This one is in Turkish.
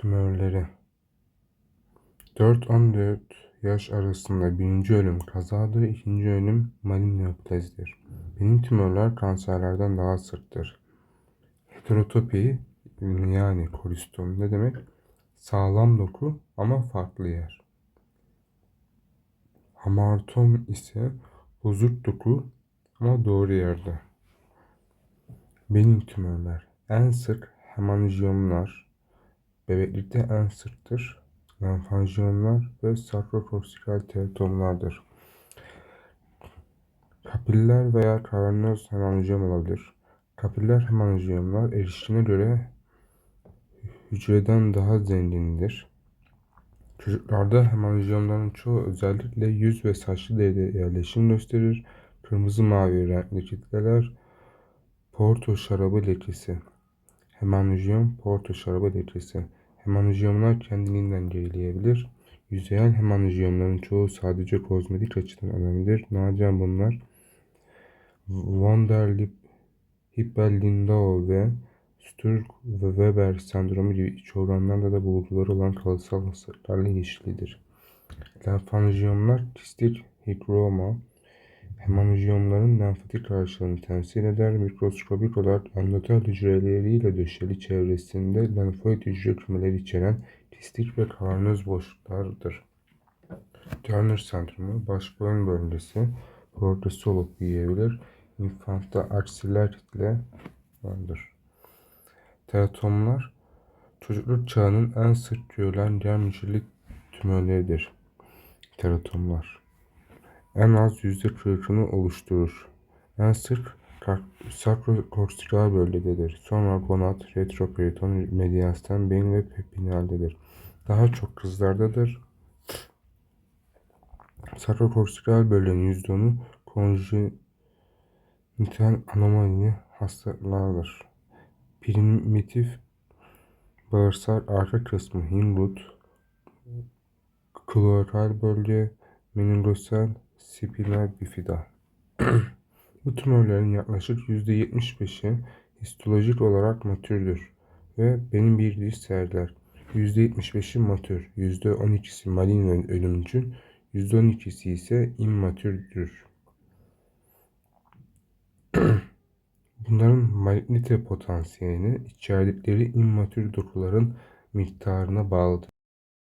tümörleri 4-14 yaş arasında birinci ölüm kazadır, ikinci ölüm malign neoplazidir. Beyin tümörler kanserlerden daha sıktır. Heterotopi yani kolistom ne demek? Sağlam doku ama farklı yer. Hamartom ise bozuk doku ama doğru yerde. Beyin tümörler en sık hemanjiyomlar, bebeklikte en sıktır. Lenfansiyonlar ve sakrokortikal teratomlardır. Kapiller veya kavernoz hemanjiyom olabilir. Kapiller hemanjiyomlar erişkine göre hücreden daha zengindir. Çocuklarda hemanjiyomların çoğu özellikle yüz ve saçlı deride yerleşim gösterir. Kırmızı mavi renkli kitleler Porto şarabı lekesi Hemanjiyom Porto şarabı lekesi Hemanjiyomlar kendiliğinden gerileyebilir. Yüzeyel hemanjiyomların çoğu sadece kozmetik açıdan önemlidir. Nadiren bunlar von der Lipp, Hippel-Lindau ve Sturge ve Weber sendromu gibi iç organlarda da bulguları olan kalıtsal hastalıklarla ilişkilidir. Lenfansiyomlar kistik higroma, hemanjiyomların lenfatik karşılığını temsil eder. Mikroskobik olarak endotel hücreleriyle döşeli çevresinde lenfoid hücre kümeleri içeren kistik ve kavernoz boşluklardır. Turner sendromu baş boyun bölgesi progresi olup büyüyebilir. İnfantta aksiller kitle vardır. Teratomlar çocukluk çağının en sık görülen hücreli tümörleridir. Teratomlar en az yüzde 40'ını oluşturur. En sık sakrokortikal bölgededir. Sonra gonad, retroperiton, mediastem, beyin ve pepinaldedir. Daha çok kızlardadır. Sakrokortikal bölgenin %10'u konjenital anomali hastalıklardır. Primitif bağırsak arka kısmı hindut, kloral bölge, meningosel, spinal bifida. Bu tümörlerin yaklaşık %75'i histolojik olarak matürdür ve benim bir diş sergiler. %75'i matür, %12'si malign ölümcül, %12'si ise immatürdür. Bunların malignite potansiyelini içerdikleri immatür dokuların miktarına bağlıdır.